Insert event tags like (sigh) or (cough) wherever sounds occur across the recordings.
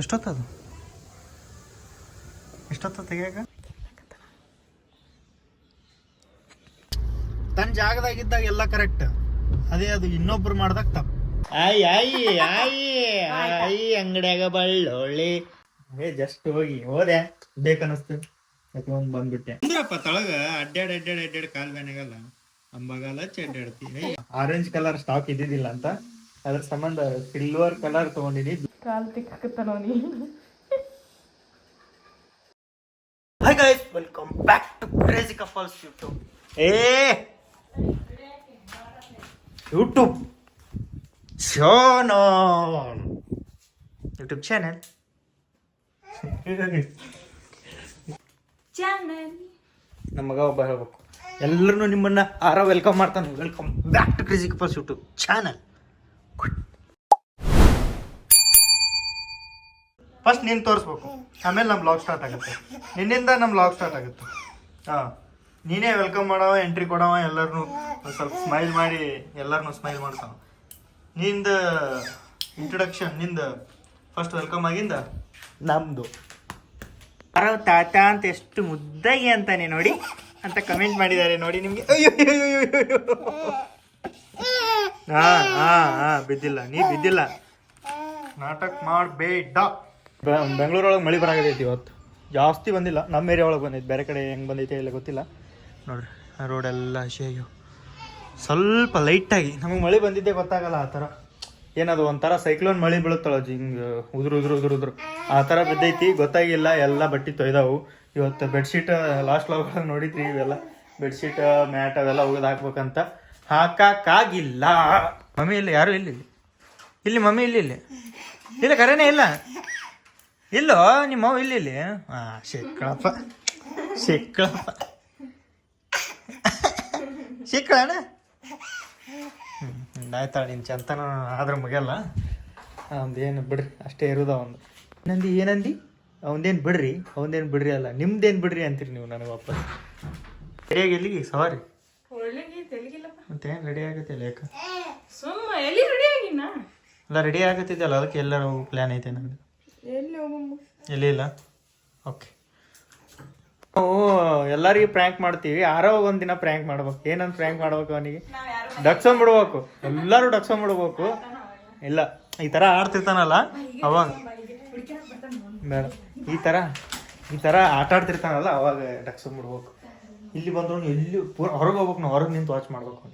ಎಷ್ಟೊತ್ತದು ಎಷ್ಟೊತ್ತ ತೆಗಿಯಾಕ? ತನ್ನ ಜಾಗದಾಗಿದ್ದಾಗ ಎಲ್ಲ ಕರೆಕ್ಟ್ ಅದೇ ಅದು ಇನ್ನೊಬ್ರು ಮಾಡ್ದಾಗ ತಪ್ಪು. ಆಯ್ ಆಯ್ ಆಯ್ ಆಯ್ ಅಂಗಡಿಯಾಗ ಬಳ್ಳೊಳ್ಳಿ. ಏ ಜಸ್ಟ್ ಹೋಗಿ ಹೋದೆ. ಬೇಕನ್ನಿಸ್ತು. ಒಂದು ಬಂದ್ಬಿಟ್ಟೆ. ಅಂದ್ರಪ್ಪ ತಳಗ ಅಡ್ಡಾಡ್ ಅಡ್ಡಾಡ್ ಅಡ್ಡಾಡ್ ಕಾಲ್ ಬೇನಾಗಲ್ಲ ಅಂಬಾಗಲ್ಲ ಅಡ್ಡಾಡ್ತೀನಿ ಆರೆಂಜ್ ಕಲರ್ ಸ್ಟಾಕ್ ಇದ್ದಿದ್ದಿಲ್ಲ ಅಂತ. ಅದ್ರ ಸಂಬಂಧ ಸಿಲ್ವರ್ ಕಲರ್ ತಗೊಂಡಿನಿ. ಕಾಲು ತಿಕ್ಕತ್ತನೋ ನೀನು hi guys welcome back to crazy couples YouTube ಏ! YouTube channel YouTube channel channel ನಮಗ ಒಬ್ಬ ಹೇಳ್ಬೇಕು. ಎಲ್ಲರೂ ನಿಮ್ಮನ್ನ ಆರ ವೆಲ್ಕಮ್ ಮಾಡ್ತಾನೆ. Welcome back to crazy couples YouTube channel first ನೀನು ತೋರಿಸ್ಬೇಕು. ಆಮೇಲೆ ನಮ್ಮ ಬ್ಲಾಗ್ ಸ್ಟಾರ್ಟ್ ಆಗುತ್ತೆ. ನಿನ್ನಿಂದ ನಮ್ಮ ಬ್ಲಾಗ್ ಸ್ಟಾರ್ಟ್ ಆಗುತ್ತೆ. ಹಾಂ. ನೀನೇ ವೆಲ್ಕಮ್ ಮಾಡವ ಎಂಟ್ರಿ ಕೊಡವ ಎಲ್ಲರನ್ನೂ ಒಂದು ಸ್ವಲ್ಪ ಸ್ಮೈಲ್ ಮಾಡಿ ಎಲ್ಲರನ್ನೂ ಸ್ಮೈಲ್ ಮಾಡ್ತಾವ. ನಿಂದ ಇಂಟ್ರೊಡಕ್ಷನ್ನಿಂದ ಫಸ್ಟ್ ವೆಲ್ಕಮ್ ಆಗಿಂದ? ನಮ್ಮದು ಯಾರೋ ತಾತ ಅಂತ ಎಷ್ಟು ಮುದ್ದಾಗಿ ಅಂತಾನೆ ನೋಡಿ. ಅಂತ ಕಮೆಂಟ್ ಮಾಡಿದ್ದಾರೆ ನೋಡಿ ನಿಮಗೆ. ಹಾ ಹಾ ಹಾ ಬಿದ್ದಿಲ್ಲ. ನೀ ಬಿದ್ದಿಲ್ಲ. ನಾಟಕ ಮಾಡಬೇಡ. ಬೆಂಗಳೂರೊಳಗೆ ಮಳೆ ಬರಾಗೈತಿ ಇವತ್ತು. ಜಾಸ್ತಿ ಬಂದಿಲ್ಲ. ನಮ್ಮ ಏರಿಯಾ ಒಳಗೆ ಬಂದೈತಿ. ಬೇರೆ ಕಡೆ ಹೆಂಗೆ ಬಂದೈತೆ ಇಲ್ಲ ಗೊತ್ತಿಲ್ಲ. ನೋಡ್ರಿ ರೋಡೆಲ್ಲ ಹಸಿಯಾಗಿ ಸ್ವಲ್ಪ ಲೈಟಾಗಿ ನಮಗೆ ಮಳೆ ಬಂದಿದ್ದೆ ಗೊತ್ತಾಗಲ್ಲ ಆ ಥರ. ಏನದು, ಒಂಥರ ಸೈಕ್ಲೋನ್ ಮಳೆ ಬೀಳುತ್ತಲ್ಲ ಹಿಂಗೆ ಉದುರು ಉದುರು ಉದುರು ಉದುರು. ಆ ಥರ ಬಿದ್ದೈತಿ. ಗೊತ್ತಾಗಿಲ್ಲ. ಎಲ್ಲ ಬಟ್ಟೆ ತೊಯ್ದಾವು. ಇವತ್ತು ಬೆಡ್ಶೀಟ್ ಲಾಸ್ಟ್ ಲಾಗ್ ನೋಡಿದ್ರಿ ಇವೆಲ್ಲ. ಬೆಡ್ಶೀಟ್ ಮ್ಯಾಟ್ ಅವೆಲ್ಲ ಒಗೆದು ಹಾಕ್ಬೇಕಂತ. ಹಾಕಕ್ಕಾಗಿಲ್ಲ. ಮಮ್ಮಿ ಇಲ್ಲ ಯಾರು ಇಲ್ಲಿ? ಇಲ್ಲಿ ಮಮ್ಮಿ ಇಲ್ಲಿ ಇಲ್ಲಿ? ಇಲ್ಲ, ಕರೆನೇ ಇಲ್ಲ. ಇಲ್ಲೋ ನಿಮ್ಮ ಅವ್ ಇಲ್ಲಿ ಇಲ್ಲಿ. ಹಾಂ ಸಿಕ್ಕಳಪ್ಪ ಸಿಕ್ಕಳಪ್ಪ ಶಿಕ್ಕಳಣ ಹ್ಞೂ ಆಯ್ತಾಳ ನಿನ್ನ ಚಂತನ ಆದ್ರೆ ಮುಗಿಯಲ್ಲ. ಏನು ಬಿಡ್ರಿ ಅಷ್ಟೇ ಇರೋದು ಅವಂದು. ನಂದಿ ಏನಂದಿ? ಅವಂದೇನು ಬಿಡ್ರಿ ಅವಂದೇನು ಬಿಡ್ರಿ ಅಲ್ಲ ನಿಮ್ದೇನು ಬಿಡ್ರಿ ಅಂತೀರಿ ನೀವು ನನಗೆ ವಾಪಸ್. ರೆಡಿಯಾಗಿ ಎಲ್ಲಿಗೆ? ಸವಾರಿ? ಮತ್ತೇನು ರೆಡಿ ಆಗುತ್ತೆ ಯಾಕೆ ಸುಮ್ಮ ಎಲ್ಲಿ ರೆಡಿ ಆಗಿನ ಅಲ್ಲ ರೆಡಿ ಆಗತ್ತಿದ್ದಲ್ಲ ಅದಕ್ಕೆ ಎಲ್ಲರೂ ಪ್ಲ್ಯಾನ್ ಐತೆ ನಂದು. ಎಲ್ಲಿ ಇಲ್ಲ. ಓಕೆ ನಾವು ಎಲ್ಲರಿಗೂ ಪ್ರ್ಯಾಂಕ್ ಮಾಡ್ತೀವಿ. ಯಾರೋ ಒಂದಿನ ದಿನ ಪ್ರ್ಯಾಂಕ್ ಮಾಡ್ಬೇಕು. ಏನಂತ ಪ್ರ್ಯಾಂಕ್ ಮಾಡ್ಬೇಕು ಅವನಿಗೆ? ಡಕ್ಸನ್ ಬಿಡ್ಬೇಕು ಎಲ್ಲರೂ ಡಕ್ಸನ್ ಬಿಡ್ಬೇಕು ಇಲ್ಲ, ಈ ಥರ ಆಡ್ತಿರ್ತಾನಲ್ಲ, ಅವಾಗ. ಬೇಡ. ಈ ಥರ ಈ ಥರ ಆಟ ಆಡ್ತಿರ್ತಾನಲ್ಲ, ಅವಾಗ ಡಕ್ಸನ್ ಬಿಡ್ಬೇಕು ಇಲ್ಲಿ ಬಂದ್ರು ಎಲ್ಲಿ ಪೂರ ಹೊರಗೆ ಹೋಗ್ಬೇಕು ನಾವು. ಹೊರಗೆ ನಿಂತು ವಾಚ್ ಮಾಡ್ಬೇಕು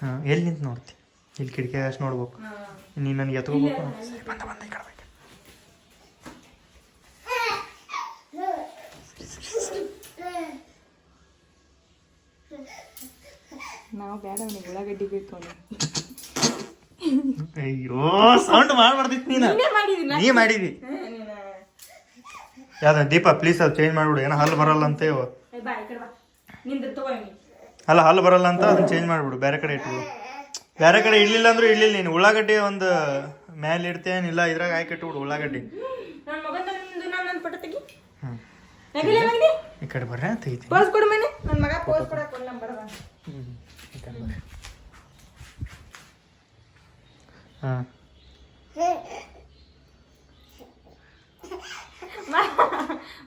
ಹಾಂ ಎಲ್ಲಿ ನಿಂತು ನೋಡ್ತಿ? ಇಲ್ಲಿ ಕಿಟಕಿ ಅಷ್ಟು ನೋಡ್ಬೇಕು? ನೀನು ನನಗೆ ಎತ್ಕೋಬೇಕು ಸರಿ, ಬಂದ ಬಂದ ಈ ಕಡೆ. ನಾವು ಬೇಡ ಅವನಿಗೆ ಉಳ್ಳಾಗಡ್ಡಿ ಬೇಕು ಅವನಿಗೆ. ಅಯ್ಯೋ ಸೌಂಡ್ ಮಾಡ್ಬಾರ್ದಿತ್ತು ನೀನು. ನೀ ಮಾಡಿದಿ. ಯಾವ್ದ ದೀಪ ಪ್ಲೀಸ್ ಅದು ಚೇಂಜ್ ಮಾಡ್ಬಿಡು ಏನೋ ಹಲ್ಲು ಬರಲ್ಲ ಅಂತ ಇವ. ನಿಂದ ತಗೋ. ಅಲ್ಲ ಹಲ್ಲು ಬರಲ್ಲ ಅಂತ ಅದನ್ನ ಚೇಂಜ್ ಮಾಡ್ಬಿಡು ಬೇರೆ ಕಡೆ ಇಟ್ಬಿಡು. ಬೇರೆ ಕಡೆ ಇಡ್ಲಿಲ್ಲ ಅಂದ್ರೆ ಇಡ್ಲಿಲ್ಲ ನೀನು. ಉಳ್ಳಾಗಡ್ಡಿ ಒಂದು ಮೇಲೆ ಇಡ್ತೇನಿಲ್ಲ ಇದ್ರಾಗ ಹಾಕಿ ಇಟ್ಬಿಡು ಉಳ್ಳಾಗಡ್ಡಿ. ಈ ಕಡೆ ಬರ್ರೆ ತೆಗಿತೀನಿ. ಪೋಸ್ ಕೊಡು ಮನೆ. ನನ್ನ ಮಗ ಪೋಸ್ ಕೊಡಕ್ಕೆ ಒಂದು ನಂಬರ್ ಹ್ಮ್. ಈ ಕಡೆ ಬರ್ರಿ. ಹಾಂ.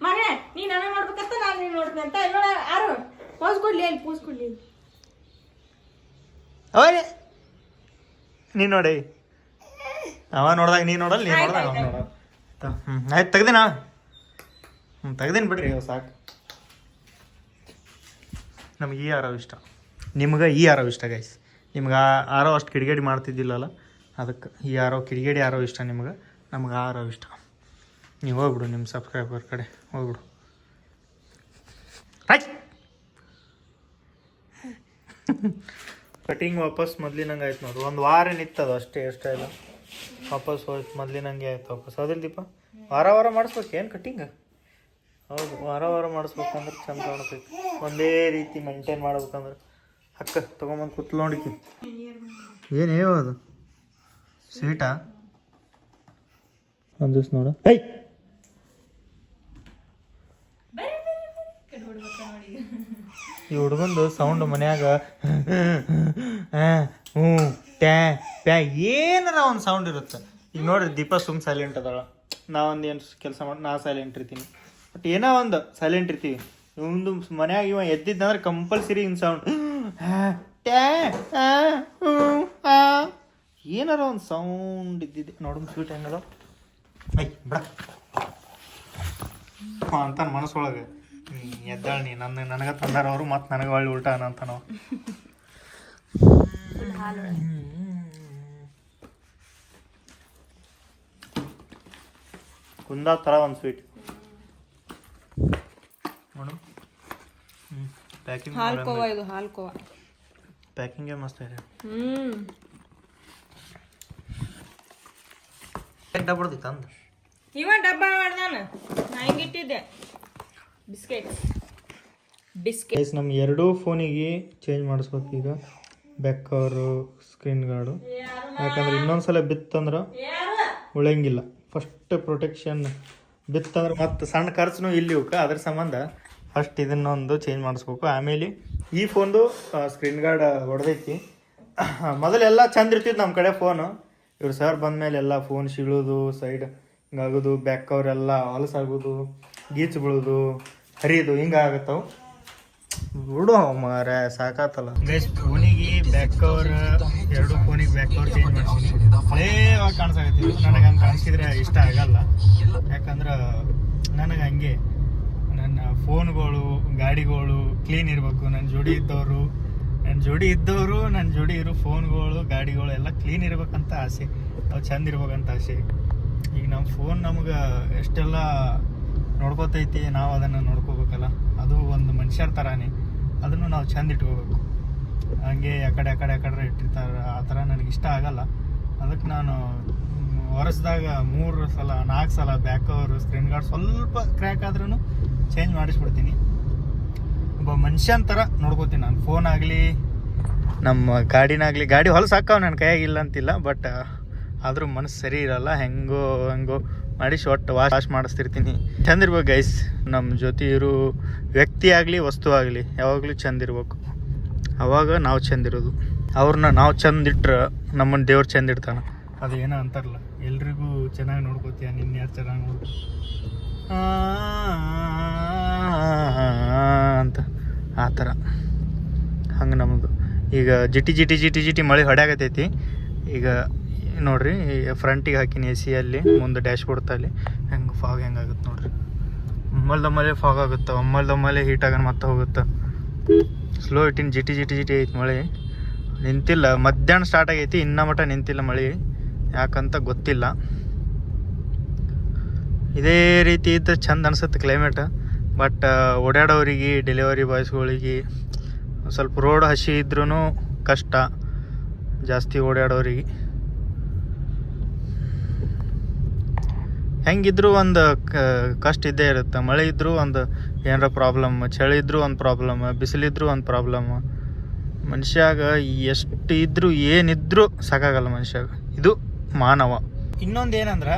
ಮಗನೇ ನೀ ನಾವೇ ಮಾಡ್ಬೇಕಂತ ನಾನು ನೀನು ನೋಡ್ತೀನಿ ಅಂತ ಪೋಸ್ ಕೊಡ್ಲಿ ಪೋಸ್ ಕೊಡ್ಲಿ ನೀನು ನೋಡಿ. ಅವ ನೋಡ್ದಾಗ ನೀ ನೋಡಲ್ಲ, ನೀ ನೋಡ್ದಾಗ ಅವ ನೋಡಲ್ಲ. ಆಯ್ತು, ತೆಗ್ದಿನ? ಹ್ಞೂ ತೆಗ್ದೀನಿ ಬಿಡ್ರಿ ಸಾಕು. ನಮ್ಗೆ ಈ ಆರವ್ ಇಷ್ಟ. ನಿಮ್ಗೆ ಈ ಆರವ್ ಇಷ್ಟ ಗೈಸ್ ನಿಮ್ಗೆ ಆ ಆರೋ ಅಷ್ಟು ಕಿಡಿಗೇಡಿ ಮಾಡ್ತಿದ್ದಿಲ್ಲಲ್ಲ ಅದಕ್ಕೆ ಈ ಆರೋ ಕಿಡಿಗೇಡಿ ಆರೋ ಇಷ್ಟ ನಿಮ್ಗೆ. ನಮ್ಗೆ ಆ ಆರವ್ ಇಷ್ಟ. ನೀವು ಹೋಗ್ಬಿಡು ನಿಮ್ಮ ಸಬ್ಸ್ಕ್ರೈಬರ್ ಕಡೆ, ಹೋಗ್ಬಿಡು. ಆಯ್ತು ಕಟಿಂಗ್ ವಾಪಸ್ ಮೊದ್ಲಿನಂಗೆ ಆಯ್ತು ನೋಡು. ಒಂದು ವಾರ ನಿತ್ತದು ಅಷ್ಟೇ ಅಷ್ಟೇ ಇಲ್ಲ ವಾಪಸ್ ಹೋಯ್ತು, ಮೊದ್ಲಿನಂಗೆ ಆಯ್ತು ವಾಪಸ್. ಹೌದಿಲ್ಲ ದೀಪ? ವಾರ ವಾರ ಮಾಡಿಸ್ಬೇಕು, ಏನು ಕಟಿಂಗ್? ಹೌದು, ವಾರ ವಾರ ಮಾಡಿಸ್ಬೇಕಂದ್ರೆ ಚಂದ ಕಾಣಿಸ್ತೈತಿ ಒಂದೇ ರೀತಿ ಮೇಂಟೈನ್ ಮಾಡ್ಬೇಕಂದ್ರೆ. ಅಕ್ಕ, ತೊಗೊಂಬಂದು ನೋಡಿಕಿ ಏನು ಹೇಳೋದು? ಸ್ವೀಟಾ ಒಂದು ದಿವ್ಸ ನೋಡು. ಐ ಬರ್ರಿ, ಬರ್ರಿ, ಬರ್ರಿ. ಈ ಹುಡುಗಂದು ಸೌಂಡ್ ಮನ್ಯಾಗ ಹ್ಞೂ ಟ್ಯಾ, ಪ್ಯಾ, ಏನಾರ ಒಂದು ಸೌಂಡ್ ಇರುತ್ತೆ. ಈಗ ನೋಡ್ರಿ, ದೀಪ ಸುಮ್ ಸೈಲೆಂಟ್ ಅದಾಳ. ನಾವೊಂದು ಏನು ಕೆಲಸ ಮಾಡಿ, ನಾ ಸೈಲೆಂಟ್ ಇರ್ತೀನಿ. ಬಟ್ ಏನೋ ಒಂದು ಸೈಲೆಂಟ್ ಇರ್ತೀವಿ. ಇವಂದು ಮನ್ಯಾಗ ಇವ ಎದ್ದಿದ್ದಂದ್ರೆ ಕಂಪಲ್ಸರಿ ಇನ್ ಸೌಂಡ್ ಟ್ಯಾ. ಏನಾರ ಒಂದು ಸೌಂಡ್ ಇದ್ದಿದ್ದೆ. ನೋಡಮ್ ಸ್ವೀಟ್ ಹೆಂಗದ. ಐ ಬಿಡ. ಅಂತ ಮನಸ್ಸೊಳಗೆ. ಎದ್ದಾಳ ನೀ. ನನ್ನ ನನಗೆ ತಂದಾರ ಅವರು ಮತ್ತು ನನಗೆ ಒಳ್ಳೆ ಉಲ್ಟಾ ಅನ್ನಂತ ನಾವು ಕುಂದ ಥರ ಒಂದು ಸ್ವೀಟ್ ನೋಡು. ಹ್ಞೂ ಪ್ಯಾಕಿಂಗ್ ಹಾಲ್ಕೋವಾ ಇದು ಹಾಲ್ಕೋವಾ ಪ್ಯಾಕಿಂಗೇ ಮಸ್ತ್ ಇದೆ. ಹ್ಮ್. ಡಬ್ಬಡ್ದಿ ತಂದು. ಇವ ಡಬ್ಬ ಮಾಡ್ದಾನ? ನಾ ಹಿಂಗಿಟ್ಟಿದ್ದೆ ಬಿಸ್ಕೆಟ್ ಬಿಸ್ಕೆಟ್ ನಮ್ಮ ಎರಡೂ ಫೋನಿಗೆ ಚೇಂಜ್ ಮಾಡಿಸ್ಬೇಕು ಈಗ. ಬ್ಯಾಕ್ ಕವರು ಸ್ಕ್ರೀನ್ ಗಾರ್ಡು ಯಾಕಂದ್ರೆ ಇನ್ನೊಂದ್ಸಲ ಬಿತ್ತಂದ್ರೆ ಉಳಿಯಂಗಿಲ್ಲ. ಫಸ್ಟ್ ಪ್ರೊಟೆಕ್ಷನ್ ಬಿತ್ತಂದ್ರೆ ಮತ್ತೆ ಸಣ್ಣ ಖರ್ಚು ಇಲ್ಲಿ ಇವಕ್ಕೆ ಅದ್ರ ಸಂಬಂಧ ಫಸ್ಟ್ ಇದನ್ನೊಂದು ಚೇಂಜ್ ಮಾಡಿಸ್ಬೇಕು. ಆಮೇಲೆ ಈ ಫೋನ್ದು ಸ್ಕ್ರೀನ್ ಗಾರ್ಡ್ ಹೊಡೆದೈತಿ. ಮೊದಲೆಲ್ಲ ಚಂದ ಇರ್ತಿತ್ತು ನಮ್ಮ ಕಡೆ ಫೋನು. ಇವ್ರು ಸರ್ ಬಂದಮೇಲೆ ಎಲ್ಲ ಫೋನ್ ಸಿಳೋದು ಸೈಡ್ ಹಿಂಗಾಗೋದು ಬ್ಯಾಕ್ ಕವರ್ ಎಲ್ಲ ಹೊಲಸಾಗೋದು ಗೀಚ್ ಬೀಳೋದು. ಹರಿಯೋದು ಹಿಂಗಾಗತ್ತವು ಬಿಡು ಮಾರ ಸಾಕಾತಲ್ಲ. ಗೈಸ್ ಫೋನಿಗೆ ಬ್ಯಾಕ್ ಕವರ್ ಎರಡು ಫೋನಿಗೆ ಬ್ಯಾಕ್ ಕವರ್ ಚೇಂಜ್ ಮಾಡ್ತೀನಿ ಕಾಣಿಸ್ತಿ ನನಗೆ ಹಂಗೆ ಕಾಣಿಸಿದ್ರೆ ಇಷ್ಟ ಆಗಲ್ಲ. ಯಾಕಂದ್ರೆ ನನಗೆ ಹಂಗೆ. ನನ್ನ ಫೋನ್ಗಳು ಗಾಡಿಗಳು ಕ್ಲೀನ್ ಇರಬೇಕು. ನನ್ನ ಜೋಡಿ ಇದ್ದವರು ನನ್ನ ಜೋಡಿ ಇದ್ದವರು ನನ್ನ ಜೋಡಿ ಇರೋ ಫೋನ್ಗಳು ಗಾಡಿಗಳು ಎಲ್ಲ ಕ್ಲೀನ್ ಇರ್ಬೇಕಂತ ಆಸೆ. ಅವು ಚಂದ ಇರ್ಬೇಕಂತ ಆಸೆ. ಈಗ ನಮ್ಮ ಫೋನ್ ನಮ್ಗೆ ಎಷ್ಟೆಲ್ಲ ನೋಡ್ಕೋತೈತಿ, ನಾವು ಅದನ್ನು ನೋಡ್ಕೋಬೇಕಲ್ಲ. ಅದು ಒಂದು ಮನುಷ್ಯರ ಥರನೇ ಅದನ್ನು ನಾವು ಚೆಂದ ಇಟ್ಕೋಬೇಕು. ಹಂಗೆ ಆ ಕಡೆ ಆ ಕಡೆ ಆ ಕಡೆ ಇಟ್ಟಿರ್ತಾರೆ. ಆ ಥರ ನನಗೆ ಇಷ್ಟ ಆಗಲ್ಲ. ಅದಕ್ಕೆ ನಾನು ವರ್ಷದಾಗ ಮೂರು ಸಲ ನಾಲ್ಕು ಸಲ ಬ್ಯಾಕ್ ಕವರ್ ಸ್ಕ್ರೀನ್ ಗಾರ್ಡ್ ಸ್ವಲ್ಪ ಕ್ರ್ಯಾಕ್ ಆದ್ರೂ ಚೇಂಜ್ ಮಾಡಿಸ್ಬಿಡ್ತೀನಿ. ಒಬ್ಬ ಮನುಷ್ಯನ ಥರ ನೋಡ್ಕೋತೀನಿ ನಾನು. ಫೋನ್ ಆಗಲಿ, ನಮ್ಮ ಗಾಡಿನಾಗಲಿ, ಗಾಡಿ ಹೊಲಸು ಹಾಕಾವ ನನ್ನ ಕೈಯಾಗಿಲ್ಲ ಅಂತಿಲ್ಲ ಬಟ್ ಆದರೂ ಮನಸ್ಸು ಸರಿ ಇರಲ್ಲ. ಹೆಂಗೋ ಹೆಂಗೋ ಮಾಡಿ ಒಟ್ಟು ವಾಶ್ ವಾಶ್ ಮಾಡಿಸ್ತಿರ್ತೀನಿ. ಚಂದಿರ್ಬೇಕು ಗೈಸ್ ನಮ್ಮ ಜೊತೆ ಇರೋ ವ್ಯಕ್ತಿ ಆಗಲಿ, ವಸ್ತು ಆಗಲಿ, ಯಾವಾಗಲೂ ಚಂದಿರ್ಬೇಕು ಅವಾಗ ನಾವು ಚಂದಿರೋದು ಅವ್ರನ್ನ ನಾವು ಚಂದ ಇಟ್ರೆ ನಮ್ಮನ್ನು ದೇವ್ರು ಚಂದ ಇಡ್ತಾನೆ. ಅದು ಏನೋ ಅಂತಾರಲ್ಲ, ಎಲ್ರಿಗೂ ಚೆನ್ನಾಗಿ ನೋಡ್ಕೋತೀಯ ನಿನ್ನ ಯಾರು ಚೆನ್ನಾಗಿ ನೋಡ್ಕೊ ಅಂತ. ಆ ಥರ. ಹಂಗೆ ನಮ್ಮದು ಈಗ ಜಿಟಿ ಜಿಟಿ ಜಿಟಿ ಜಿಟಿ ಮಳೆ ಹೊಡ್ಯಾಗತೈತಿ ಈಗ ನೋಡ್ರಿ ಫ್ರಂಟಿಗೆ ಹಾಕಿನಿ ಎ ಸಿ ಅಲ್ಲಿ, ಮುಂದೆ ಡ್ಯಾಶ್ ಬೋರ್ಡ್ತಲ್ಲಿ ಹೆಂಗೆ ಫಾಗ್ ಹೆಂಗಾಗುತ್ತೆ ನೋಡ್ರಿ. ಒಮ್ಮಲ್ದೊಮ್ಮಲೆ ಫಾಗ್ ಆಗುತ್ತೆ ಒಮ್ಮಲ್ದೊಮ್ಮಲೆ ಹೀಟ್ ಆಗೋಣ ಮತ್ತೆ ಹೋಗುತ್ತೆ. ಸ್ಲೋ ಇಟ್ಟಿನ ಜಿಟಿ ಜಿಟಿ ಜಿಟಿ ಐತಿ ಮಳೆ. ನಿಂತಿಲ್ಲ, ಮಧ್ಯಾಹ್ನ ಸ್ಟಾರ್ಟ್ ಆಗೈತಿ, ಇನ್ನೂ ಮಟ್ಟ ನಿಂತಿಲ್ಲ ಮಳೆ. ಯಾಕಂತ ಗೊತ್ತಿಲ್ಲ. ಇದೇ ರೀತಿ ಇದ್ದರೆ ಚಂದ ಅನ್ಸುತ್ತೆ ಕ್ಲೈಮೇಟ್ ಬಟ್ ಓಡಾಡೋರಿಗೆ ಡೆಲಿವರಿ ಬಾಯ್ಸ್ಗಳಿಗೆ ಸ್ವಲ್ಪ ರೋಡ್ ಹಸಿ ಇದ್ರೂ ಕಷ್ಟ. ಜಾಸ್ತಿ ಓಡಾಡೋರಿಗೆ ಹೆಂಗಿದ್ರು ಒಂದು ಕಷ್ಟ ಇದ್ದೇ ಇರುತ್ತೆ. ಮಳೆ ಇದ್ರೂ ಒಂದು ಏನಾರ ಪ್ರಾಬ್ಲಮ್ ಚಳಿ ಇದ್ರೂ ಒಂದು ಪ್ರಾಬ್ಲಮ್ ಬಿಸಿಲಿದ್ರೂ ಒಂದು ಪ್ರಾಬ್ಲಮ್ ಮನುಷ್ಯಾಗ ಎಷ್ಟು ಇದ್ರೂ ಏನಿದ್ರೂ ಸಾಕಾಗಲ್ಲ ಮನುಷ್ಯಾಗ. ಇದು ಮಾನವ. ಇನ್ನೊಂದು ಏನಂದ್ರೆ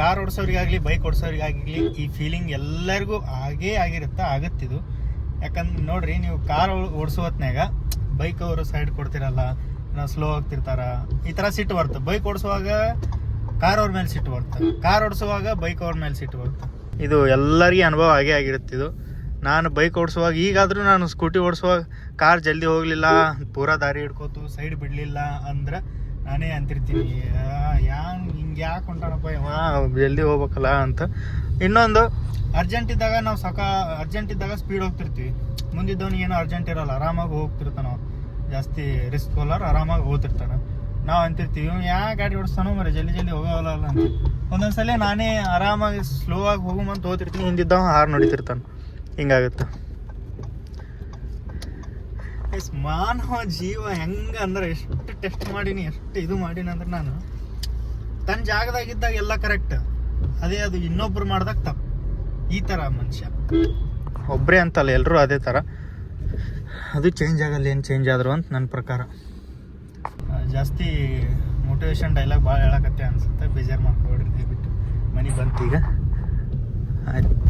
ಕಾರ್ ಓಡಿಸೋರಿಗಾಗಲಿ ಬೈಕ್ ಓಡಿಸೋರಿಗಾಗಲಿ ಈ ಫೀಲಿಂಗ್ ಎಲ್ಲರಿಗೂ ಆಗೇ ಆಗಿರುತ್ತೆ ಆಗತ್ತಿದು ಯಾಕಂದ್ರೆ ನೋಡ್ರಿ, ನೀವು ಕಾರ್ ಓಡಿಸೋ ಹೊತ್ನಾಗ ಬೈಕ್ ಅವರು ಸೈಡ್ ಕೊಡ್ತಿರಲ್ಲ ಸ್ಲೋ ಆಗ್ತಿರ್ತಾರ, ಈ ಥರ ಸಿಟ್ಟು ಬರ್ತದೆ ಬೈಕ್ ಓಡಿಸುವಾಗ ಕಾರ್ ಅವ್ರ ಮೇಲೆ ಸಿಟ್ಟು ಬರುತ್ತೆ. ಕಾರ್ ಓಡಿಸುವಾಗ ಬೈಕ್ ಅವ್ರ ಮೇಲೆ ಸಿಟ್ಟು ಬರುತ್ತೆ. ಇದು ಎಲ್ಲರಿಗೂ ಅನುಭವ ಆಗೇ ಆಗಿರುತ್ತೆ ಇದು. ನಾನು ಬೈಕ್ ಓಡಿಸುವಾಗ ಈಗಾದರೂ ನಾನು ಸ್ಕೂಟಿ ಓಡಿಸುವಾಗ ಕಾರ್ ಜಲ್ದಿ ಹೋಗಲಿಲ್ಲ ಪೂರ ದಾರಿ ಹಿಡ್ಕೋತು ಸೈಡ್ ಬಿಡಲಿಲ್ಲ ಅಂದ್ರೆ ನಾನೇ ಅಂತಿರ್ತೀನಿ. ಯಾಂಗ್ ಹಿಂಗೆ ಯಾಕೆ ಹೊಂಟಾನಪ್ಪ ಇವ? ಜಲ್ದಿ ಹೋಗ್ಬೇಕಲ್ಲ ಅಂತ. ಇನ್ನೊಂದು ಅರ್ಜೆಂಟ್ ಇದ್ದಾಗ ನಾವು ಸಕ ಅರ್ಜೆಂಟ್ ಇದ್ದಾಗ ಸ್ಪೀಡ್ ಹೋಗ್ತಿರ್ತೀವಿ. ಮುಂದಿದ್ದವನಿಗೆ ಏನೋ ಅರ್ಜೆಂಟ್ ಇರೋಲ್ಲ ಆರಾಮಾಗಿ ಹೋಗ್ತಿರ್ತಾನ ಜಾಸ್ತಿ ರಿಸ್ಕ್ ಹೋಲಾರ ಆರಾಮಾಗಿ ಹೋಗ್ತಿರ್ತಾನೆ. ನಾವು ಅಂತಿರ್ತೀವಿ ಯಾ ಗಾಡಿ ಓಡಿಸ್ತಾನೋ ಮರೆ, ಜಲ್ದಿ ಜಲ್ದಿ ಹೋಗೋಲ್ಲ ಅಂತ. ಒಂದೊಂದ್ಸಲ ನಾನೇ ಆರಾಮಾಗಿ ಸ್ಲೋ ಆಗಿ ಹೋಗುಮಂತ ಹೋಗ್ತಿರ್ತೀನಿ, ಹಿಂದಿದ್ದವ ಹಾರ್ ನೋಡಿತಿರ್ತಾನೆ. ಹಿಂಗಾಗುತ್ತೆ. ಮಾನವ ಜೀವ ಹೆಂಗ ಅಂದ್ರೆ ಎಷ್ಟು ಟೆಸ್ಟ್ ಮಾಡೀನಿ, ಎಷ್ಟು ಇದು ಮಾಡೀನಿ ಅಂದ್ರೆ ನಾನು ತನ್ನ ಜಾಗದಾಗಿದ್ದಾಗ ಎಲ್ಲ ಕರೆಕ್ಟ್ ಅದೇ ಅದು ಇನ್ನೊಬ್ರು ಮಾಡ್ದಾಗ ತಪ್ಪು. ಈ ಥರ ಮನುಷ್ಯ. ಒಬ್ಬರೇ ಅಂತಲ್ಲ ಎಲ್ಲರೂ ಅದೇ ಥರ ಅದು ಚೇಂಜ್ ಆಗಲ್ಲ, ಏನು ಚೇಂಜ್ ಆದ್ರು ಅಂತ ನನ್ನ ಪ್ರಕಾರ. ಜಾಸ್ತಿ ಮೋಟಿವೇಶನ್ ಡೈಲಾಗ್ ಭಾಳ ಹೇಳಕತ್ತೆ ಅನ್ಸುತ್ತೆ. ಬೇಜಾರು ಮಾಡ್ಕೊಬೇಡ್ರಿ ಬಿಟ್ಟು. ಮನೆ ಬಂತು ಈಗ.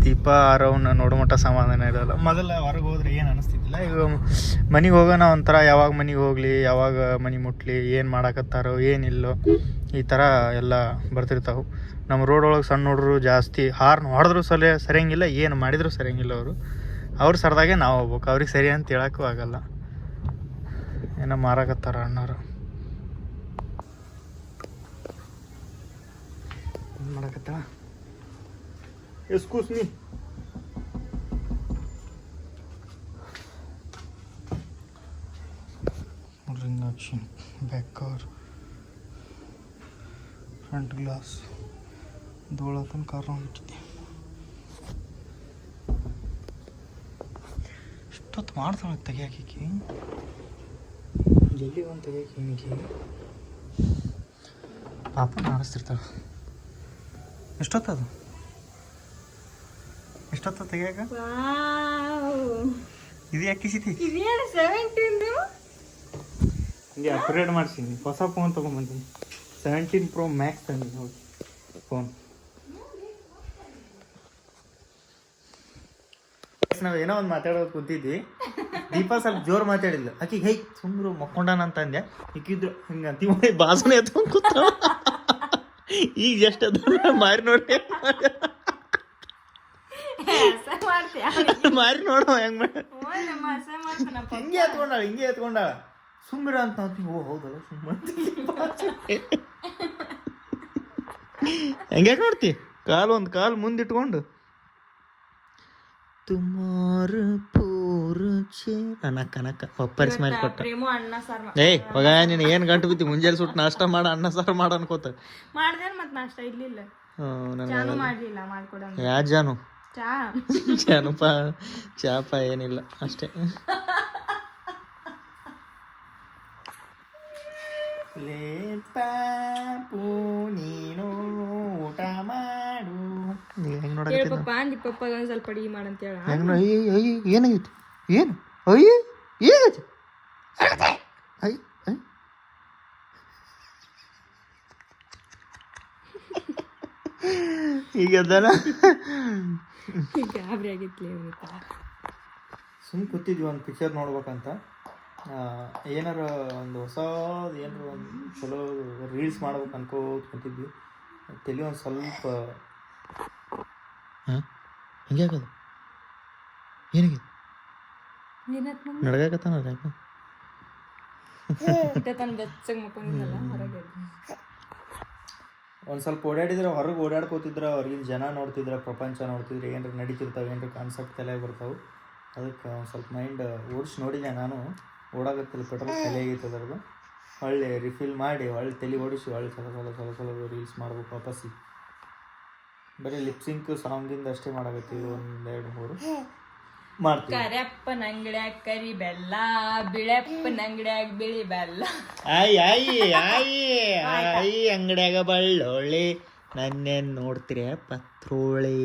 ದೀಪ ಆರವನ್ನ ನೋಡೋ ಮಟ್ಟ ಸಮಾಧಾನ ಇರಲ್ಲ. ಮೊದಲ ಹೊರಗೆ ಹೋದ್ರೆ ಏನು ಅನಿಸ್ತಿದ್ದಿಲ್ಲ? ಈಗ ಮನೆಗೆ ಹೋಗೋಣ ಒಂಥರ, ಯಾವಾಗ ಮನೆಗೆ ಹೋಗಲಿ, ಯಾವಾಗ ಮನೆ ಮುಟ್ಲಿ, ಏನು ಮಾಡಾಕತ್ತಾರೋ, ಏನಿಲ್ಲೋ, ಈ ಥರ ಎಲ್ಲ ಬರ್ತಿರ್ತಾವೆ. ನಮ್ಮ ರೋಡ್ ಒಳಗೆ ಸಣ್ಣ ಹುಡುಗರು ಜಾಸ್ತಿ ಹಾರ್ನ್ ಹೊಡೆದ್ರು ಸಲ ಸರಿಯಂಗಿಲ್ಲ, ಏನು ಮಾಡಿದ್ರು ಸರಿಯಂಗಿಲ್ಲ ಅವರು. ಅವ್ರು ಸರ್ದಾಗೆ ನಾವು ಹೋಗ್ಬೇಕು. ಅವ್ರಿಗೆ ಸರಿ ಅಂತ ಹೇಳೋಕ್ಕೂ ಆಗಲ್ಲ. ಏನೋ ಮಾರಾಕತ್ತಾರ ಅಣ್ಣಾರು ಏನು ಮಾಡಕತ್ತಾಳ excuse me ring action back cover front glass ದೋಳತನ ಕಾರ್ ಇಟ್ಟಿದ್ದೆ ಇಷ್ಟೊತ್ತು ಮಾಡ್ತಾಳೆ ತೆಗಿಯಾಕಿ ಜಲ್ದಿ ಒಂದು ತೆಗಿಯಾಕಿ ಹಿಂಗೆ ಪಾಪ ಮಾಡಿಸ್ತಿರ್ತಾಳೆ ಎಷ್ಟೊತ್ತದು? ಎಷ್ಟೊತ್ತ ತೆಗಿಯಾಕ ಇದು ಯಾಕೆ ಕಿಸಿತಿ ಹಂಗೆ ಅಪ್ಗ್ರೇಡ್ ಮಾಡ್ಸೀನಿ ಹೊಸ ಫೋನ್ ತೊಗೊಂಬಂದಿನಿ. ಸೆವೆಂಟೀನ್ ಪ್ರೋ ಮ್ಯಾಕ್ಸ್ ತಂದಿ ನೋಡಿ ಫೋನ್ ನಾವು ಏನೋ ಒಂದು ಮಾತಾಡೋದು ಕೂತಿದ್ವಿ. ದೀಪಾ ಸ್ವಲ್ಪ ಜೋರು ಮಾತಾಡಿದ್ಲು. ಆಕಿಗೆ ಹೈ ಸುಮ್ರು ಮಕ್ಕೊಂಡಾನ ಅಂತ ಅಂದೆ ಇಕ್ಕಿದ್ರು ಹಿಂಗೆ ಅಂತಿ ಮಾಡಿ ಬಾಸನೆ ಎತ್ಕೊಂಡು ಕೂತ ಈಗ ಜಸ್ಟ್ ಅದು ಮಾರಿ ನೋಡಿ. ಮಾರಿ ನೋಡೋ ಹೆಂಗ್ ಹಿಂಗೆ ಎತ್ಕೊಂಡಾಳ ಹಿಂಗೆ ಎತ್ಕೊಂಡಾಳ. ಸುಮ್ಮಿರ ಅಂತ ಅಂತೀನಿ. ಓ ಹೌದಲ್ಲ ಸುಮ್ಮ ಹೆಂಗೆ ನೋಡ್ತಿ ಕಾಲು ಒಂದು ಕಾಲು ಮುಂದಿಟ್ಕೊಂಡು ತುಮಾರು ಪೂರ ಚೇ ಅನಕ್ಕ ಅನಕ್ಕ ಒಪ್ಪರಿ ಮಾಡಿ ಕೊಟ್ಟ. ಪ್ರೇಮು ಅಣ್ಣ ಸಾರ್ ಏಯ್ ಮಗ ನೀನು ಏನು ಗಂಟು ಬಿತ್ತಿ ಮುಂಜಾನೆ ಸುಟ್ಟು ನಾಷ್ಟ ಮಾಡ ಅನ್ನ ಸಾರು ಮಾಡ ಅನ್ಕೋತ. ಮಾಡ್ದೆ ಮತ್ ನಾಷ್ಟ? ಇರ್ಲಿಲ್ಲ ಮಾಡ್ಲಿಲ್ಲ ಮಾಡ್ಕೊಡ ಯಾ ಜಾನು? ಚಾ. ಜಾನುಪ ಚಾಪ ಏನಿಲ್ಲ ಅಷ್ಟೇ. ಏನಾಗಿತ್ತು ನೀನು ಊಟ ಮಾಡು. ಹೆಂಗ್ ನೋಡಕತ್ತಿ ಹೇಳ್ಪಪ್ಪ ಅಂದಿ ಪಪ್ಪ ಒಂದ್ ಸ್ವಲ್ಪ ಅಡಿಗೆ ಮಾಡಂತ ಹೇಳ. ಹೆಂಗ್ ಏನು? ಅಯ್ಯ ಏನಾಗೈತಿ ಅಯ್ಯ. ಈಗ ಅದನ ಗಾಬರಿ ಆಗಿತ್ತು ಸುಮ್ ಕೂತಿದ್ವಿ ಒಂದು ಪಿಕ್ಚರ್ ನೋಡ್ಬೇಕಂತ. ಏನಾರ ಒಂದು ಹೊಸ ಏನಾರ ಒಂದು ಚಲೋ ರೀಲ್ಸ್ ಮಾಡ್ಬೇಕು ಅನ್ಕೋತ ಕೂತಿದ್ವಿ. ತಲೆ ಒಂದು ಸ್ವಲ್ಪ ಹಾಂ? ಹಿಂಗೆ ಆಗೋದು? ಏನಾಗಿದೆ? ನಡ್ಗಾಕತ್ತಾನಲ್ಲ ಯಾಕೆ? ತನ ಬೆಚ್ಚಗ್ ಮಕ್ಕೊಂಡಿದ್ದಲ್ಲ ಹೊರಗೆ ಒಂದು ಸ್ವಲ್ಪ ಓಡಾಡಿದ್ರೆ ಹೊರಗೆ ಓಡಾಡ್ಕೋತಿದ್ರೆ ಅವ್ರಿಗಿನ ಜನ ನೋಡ್ತಿದ್ರೆ ಪ್ರಪಂಚ ನೋಡ್ತಿದ್ರೆ ಏನ್ರ ನಡೀತಿರ್ತಾವೆ ಏನ್ರ ಕಾನ್ಸೆಪ್ಟ್ ತಲೆ ಬರ್ತಾವೆ. ಅದಕ್ಕೆ ಒಂದು ಸ್ವಲ್ಪ ಮೈಂಡ್ ಓಡಿಸಿ ನೋಡಿದೆ ನಾನು. ಓಡಾಗತ್ತಿಲ್ಲ ಪೆಟ್ರೋಲ್ ತಲೆ ಆಗೈತೆ ಅದ್ರದ್ದು. ಹೊಳ್ಳಿ ರಿಫಿಲ್ ಮಾಡಿ ಹೊಳ್ಳಿ ತಲೆ ಓಡಿಸಿ ಹೊಳ್ಳಿ ಸಲ ಸಲ ಸಲ ಸಲ ರೀಲ್ಸ್ ಮಾಡ್ಬೇಕು ವಾಪಸ್ಸಿ ಬರೀ ಲಿಪ್ಸಿಂಕ್ ಸಾಂಗಿಂದ ಅಷ್ಟೇ ಮಾಡಾಕತ್ತೀವಿ ಒಂದು ಎರಡು ಮೂರು. ಮಾಡ್ತೀವಿ ಕರೆಪ್ಪನ ಅಂಗಡ್ಯಾಗ ಕರಿ ಬೆಲ್ಲ ಬಿಳೆಪ್ಪನ ಅಂಗಡ್ಯಾಗ ಬಿಳಿ ಬೆಲ್ಲ. ಆಯ್ ಆಯಿ ಆಯಿ ಆಯಿ ಅಂಗಡ್ಯಾಗ ಬಳ್ಳೊಳ್ಳಿ. ನನ್ನೇನ್ ನೋಡ್ತೀರಿ ಪತ್ರೋಳಿ.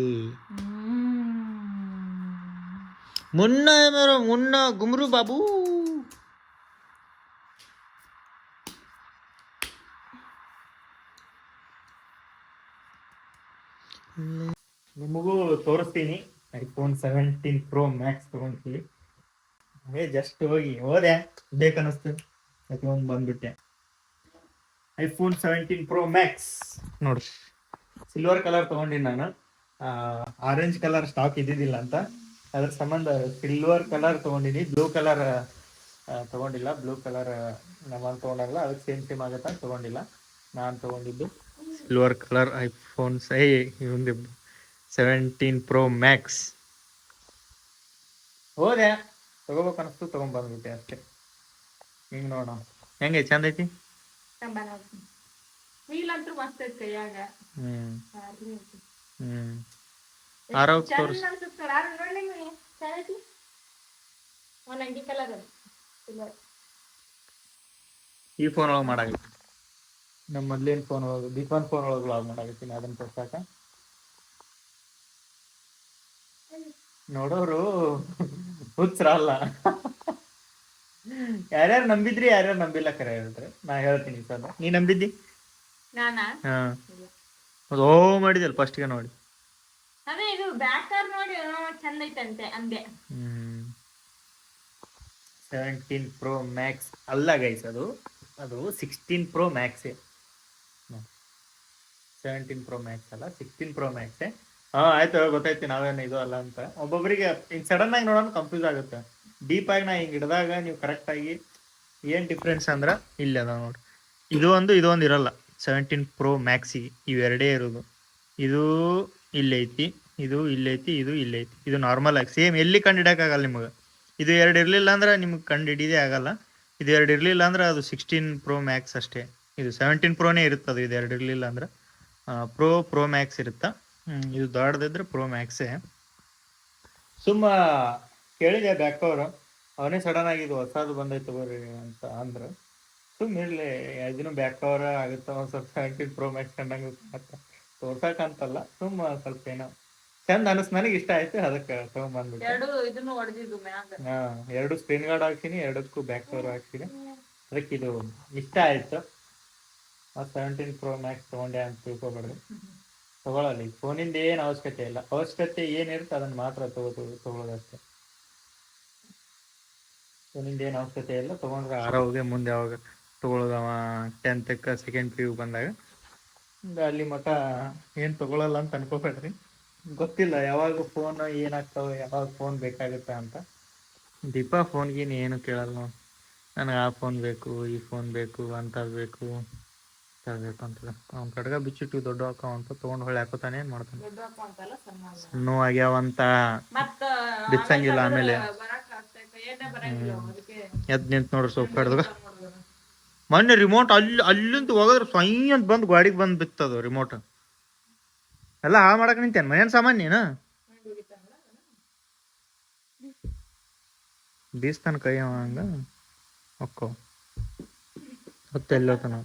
ಮುನ್ನ ಮೇರೋ ಮುನ್ನ ಗುಮ್ರು ಬಾಬು. ನಿಮಗೂ ತೋರಿಸ್ತೀನಿ. ಐಫೋನ್ ಸೆವೆಂಟೀನ್ ಪ್ರೋ ಮ್ಯಾಕ್ಸ್ ತಗೊಂತೀವಿ ಹೇ ಜಸ್ಟ್ ಹೋಗಿ ಹೋದೆ ಬೇಕನ್ನಿಸ್ತು. ಒಂದು ಬಂದ್ಬಿಟ್ಟೆ. IPhone seventeen pro max. ನೋಡ್ರಿ. ಸಿಲ್ವರ್ ಕಲರ್ ತಗೊಂಡಿನಿ ನಾನು. ಆರೆಂಜ್ ಕಲರ್ ಸ್ಟಾಕ್ ಇದ್ದಿದ್ದಿಲ್ಲ ಅಂತ. ಅದ್ರ ಸಂಬಂಧ ಸಿಲ್ವರ್ ಕಲರ್ ತಗೊಂಡಿನಿ. ಬ್ಲೂ ಕಲರ್ ತಗೊಂಡಿಲ್ಲ. ಬ್ಲೂ ಕಲರ್ ನಮ್ಮ ತೊಗೊಂಡಾಗಲ್ಲ. ಅದಕ್ಕೆ ಸೇಮ್ ಸೇಮ್ ಆಗತ್ತ ತಗೊಂಡಿಲ್ಲ. ನಾನು ತಗೊಂಡಿದ್ದು. Silver colour iPhones. ಐ ಒಂದು ಸೆವೆಂಟೀನ್ ಪ್ರೋ ಮ್ಯಾಕ್ಸ್ ಹೋದೆ. ತಗೋಬೇಕು ಅನಿಸ್ತು ತಗೊಂಡ್ ಬಂದ್ಬಿಟ್ಟೆ ಅಷ್ಟೇ. ಹಿಂಗ್ ನೋಡೋಣ. ಹೆಂಗೆ ಚಂದ ಐತಿ? ವೀಲ್ ಅಂತೂ ಮಸ್ತ್ ಐತ್ ಕೈಯಾಗ. ಹ್ಮ್. ಆರೋಗ್ ತೋರ್ಸ್. ಈ ಫೋನ್ ಒಳಗೆ ಮಾಡಾಕತ್ತೀನಿ ನಮ್ಮ ಮೊದ್ಲೇನ್ ಫೋನ್ ಒಳಗೆ ದೀಪನ್ ಫೋನ್ ಒಳಗೆ ಮಾಡಾಕತ್ತೀನಿ ಅದನ್ನ ತೋರ್ಸಾಕ. ನೋಡೋರು ಹುಚ್ಚರಲ್ಲ ಯಾರ್ಯಾರು ನಂಬಿದ್ರಿ ಯಾರ್ಯಾರು ನಂಬಿಲ್ಲ ಕರೆ ಹೇಳಿದ್ರೆ ನಾ ಹೇಳ್ತೀನಿ ಸದ ನೀ ನಂಬಿದ್ದಿ? ಹಾ. ಓ ಮಾಡಿದಲ್ಲ ಫಸ್ಟ್ಗೆ ನೋಡಿ. ಅದೇ ಇದು ಬ್ಯಾಕ್ ನೋಡಿ ಚಂದ ಐತಂತೆ ಅಂದೆ ಸೆವೆಂಟೀನ್ ಪ್ರೋ ಮ್ಯಾಕ್ಸ್ ಅಲ್ಲ ಗೈಸ್ ಅದು. ಅದು ಸಿಕ್ಸ್ಟೀನ್ ಪ್ರೋ ಮ್ಯಾಕ್ಸೇ ಸೆವೆಂಟೀನ್ ಪ್ರೋ ಮ್ಯಾಕ್ಸ್ ಅಲ್ಲ ಸಿಕ್ಸ್ಟೀನ್ ಪ್ರೋ ಮ್ಯಾಕ್ಸೇ ಹಾ, ಆಯ್ತು ಗೊತ್ತೈತಿ ನಾವೇನು ಇದು ಅಲ್ಲ ಅಂತ. ಒಬ್ಬೊಬ್ಬರಿಗೆ ಹಿಂಗ್ ಸಡನ್ ಆಗಿ ನೋಡೋಣ ಕನ್ಫ್ಯೂಸ್ ಆಗುತ್ತೆ. ಡೀಪ್ ಆಗಿ ನಾ ಹಿಂಗ್ ಇಡದಾಗ ನೀವು ಕರೆಕ್ಟ್ ಆಗಿ ಏನ್ ಡಿಫ್ರೆನ್ಸ್ ಅಂದ್ರ ಇಲ್ಲ ಅದ ನೋಡಿ. ಇದು ಒಂದು ಇದು ಒಂದು ಇರಲ್ಲ. ಸೆವೆಂಟೀನ್ ಪ್ರೋ ಮ್ಯಾಕ್ಸಿ ಇವೆರಡೇ ಇರೋದು. ಇದು ಇಲ್ಲೈತಿ ಇದು ಇಲ್ಲೈತಿ ಇದು ಇಲ್ಲೈತಿ ಇದು ನಾರ್ಮಲ್ ಆಗಿ ಸೇಮ್ ಎಲ್ಲಿ ಕಂಡು ಹಿಡಿಯೋಕ್ಕಾಗಲ್ಲ ನಿಮಗೆ. ಇದು ಎರಡು ಇರಲಿಲ್ಲ ಅಂದ್ರೆ ನಿಮ್ಗೆ ಕಂಡು ಹಿಡಿದೇ ಆಗಲ್ಲ. ಇದು ಎರಡು ಇರಲಿಲ್ಲ ಅಂದ್ರೆ ಅದು ಸಿಕ್ಸ್ಟೀನ್ ಪ್ರೋ ಮ್ಯಾಕ್ಸ್ ಅಷ್ಟೇ. ಇದು ಸೆವೆಂಟೀನ್ ಪ್ರೋನೇ ಇರುತ್ತೆ ಅದು ಇದು ಎರಡು ಇರಲಿಲ್ಲ ಅಂದ್ರೆ. ಪ್ರೋ ಪ್ರೋ ಮ್ಯಾಕ್ಸ್ ಇರುತ್ತಾ? ಹ್ಮ್, ಇದು ದೊಡ್ಡದಿದ್ರೆ ಪ್ರೋ ಮ್ಯಾಕ್ಸೇ ಸುಮ್ಮ ಕೇಳಿದೆ ಬ್ಯಾಕ್ ಅವರು ಅವನೇ ಸಡನ್ ಆಗಿ ಇದು ಹೊಸದು ಬಂದೈತೆ ಬರ್ರಿ ಅಂತ ಅಂದ್ರು. ಸುಮ್ ಇರ್ಲಿ ಇದನ್ನು ಬ್ಯಾಕ್ ಕವರ್ ಆಗುತ್ತೆ ಒಂದ್ ಸ್ವಲ್ಪ ಸೆವೆಂಟೀನ್ ಪ್ರೋ ಮ್ಯಾಕ್ಸ್ ಕಂಡಂಗೆ ತೋರ್ಸಕ್ಕಂತಲ್ಲ ಸುಮ್ಮ ಸ್ವಲ್ಪ ಏನೋ ಚಂದ ಅನಸ್ ನನಗೆ ಇಷ್ಟ ಆಯ್ತು ಅದಕ್ಕೆ ತಗೊಂಡ್ಬಂದ್ಬಿಟ್ಟು ಎರಡು ಇದನ್ನು ಹೊಡೆದಿದ್ದು ಮ್ಯಾಗ. ಹಾ ಎರಡು ಸ್ಕ್ರೀನ್ ಗಾರ್ಡ್ ಹಾಕ್ತೀನಿ ಎರಡಕ್ಕೂ ಬ್ಯಾಕ್ ಕವರ್ ಹಾಕ್ತೀನಿ ಅದಕ್ಕೆ ಇದು ಇಷ್ಟ ಆಯ್ತು. ಸೆವೆಂಟೀನ್ ಪ್ರೋ ಮ್ಯಾಕ್ಸ್ ತಗೊಂಡೆ ಅಂತ ತಿಳ್ಕೊಬೇಡ್ರಿ. ತಗೊಳ್ಳಲ್ಲ ಈಗ ಫೋನಿಂದ ಏನು ಅವಶ್ಯಕತೆ ಇಲ್ಲ. ಅವಶ್ಯಕತೆ ಏನಿರುತ್ತೆ ಅದನ್ನ ಮಾತ್ರ ತಗೋದು ತಗೊಳ್ಳೋದಷ್ಟೇ ಫೋನಿಂದ ಏನು ಅವಶ್ಯಕತೆ ಇಲ್ಲ. ತಗೊಂಡ್ರೆ ಆರೋಗ್ಯ ಮುಂದೆ ಯಾವಾಗ ತಗೊಳ್ಳೋದವ ಟೆಂತ್ ಸೆಕೆಂಡ್ ಪಿ ಯು ಬಂದಾಗ? ಅಲ್ಲಿ ಮಠ ಏನು ತಗೊಳ್ಳಲ್ಲ ಅಂತ ಅನ್ಕೋಬೇಡ್ರಿ. ಗೊತ್ತಿಲ್ಲ ಯಾವಾಗ ಫೋನ್ ಏನಾಗ್ತಾವ ಯಾವಾಗ ಫೋನ್ ಬೇಕಾಗುತ್ತೆ ಅಂತ. ದೀಪಾ ಫೋನ್ಗೇನು ಏನು ಕೇಳಲ್ಲ ನನಗೆ ಆ ಫೋನ್ ಬೇಕು ಈ ಫೋನ್ ಬೇಕು ಅಂತ ಬೇಕು. ಇಂತ ಬೇಕು ಅಂತ. ಅವ್ನ ಕಡ್ಗ ಬಿಚ್ಚಿಟ್ಟು ದೊಡ್ಡ ಅಕ್ಕ ಅಂತ ತೊಗೊಂಡು ಹೊಳ್ಳಿ ಹಾಕೋತಾನೆ ಏನು ಮಾಡ್ತಾನೆ? ದೊಡ್ಡ ಆಗ್ಯಾವ ಅಂತ ಮತ್ತ ಬಿಚ್ಚಂಗಿಲ್ಲ ಆಮೇಲೆ. ಎದ್ ನಿಂತ ನೋಡ್ರಿ ಸೊಪ್ಪು ಕಡ್ದಾಗ ಮೊನ್ನೆ ರಿಮೋಟ್ ಅಲ್ಲಿ ಅಲ್ಲಿಂದ ಹೋಗೋದ್ರ ಸ್ವಯ್ ಅಂತ ಬಂದು ಗಾಡಿಗೆ ಬಂದು ಬಿತ್ತದು ರಿಮೋಟ್ ಎಲ್ಲ ಹಾಳು ಮಾಡಕ್ ನಿಂತೇನು? ಮನೇನ್ ಸಾಮಾನ್ಯ ನೀನು? ಬೀಸ್ತಾನ ಕೈ ಅವ ಹಂಗ? ಒಕ್ಕೋ. ಹೊತ್ತು ಎಲ್ಲೋತನ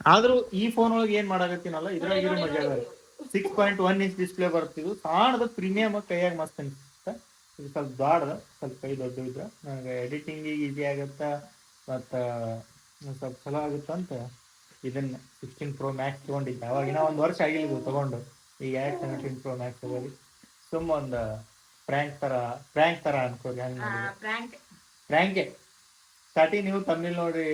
ಆದ್ರೂ ಈ ಫೋನ್ ಒಳಗೆ ಏನ್ ಮಾಡಾಕತ್ತೀನಲ್ಲ ಇದ್ರಾಗ ಇರೋ ಮಜಾ six point one inch display ಬರ್ತಿದ್ದು ಸಾಣದ ಪ್ರೀಮಿಯಮ್ ಕೈಯಾಗ ಮಸ್ತ್ ಅನ್ಸುತ್ತೆ. ಇದು ಸ್ವಲ್ಪ ದೊಡ್ಡದ ಸ್ವಲ್ಪ ಕೈ ದೊಡ್ಡ ಇದ್ರ ನನಗೆ ಎಡಿಟಿಂಗ್ ಈಸಿ ಆಗತ್ತ? ಮತ್ತ ಸ್ವಲ್ಪ ಚಲೋ ಆಗುತ್ತ ಅಂತ ಇದನ್ನ ಸಿಕ್ಸ್ಟೀನ್ ಪ್ರೋ ಮ್ಯಾಕ್ಸ್ ತಗೊಂಡಿದ್ದೆ. ಅವಾಗ ಇನ್ನ ಒಂದ್ ವರ್ಷ ಆಗಿಲ್ಲ ಇದು ತಗೊಂಡು. ಈಗ ಯಾಕೆ ಸೆವೆಂಟೀನ್ ಪ್ರೋ ಮ್ಯಾಕ್ಸ್ ತಗೋರಿ ಸುಮ್ಮ ಒಂದು ಪ್ರ್ಯಾಂಕ್ ತರ ಪ್ರ್ಯಾಂಕ್ ತರ ಅನ್ಕೋರಿ ಹಂಗ. ಪ್ರ್ಯಾಂಕೆ ಸ್ಟಾರ್ಟಿಂಗ್ ನೀವು ತಮಿಳ್ ನೋಡಿ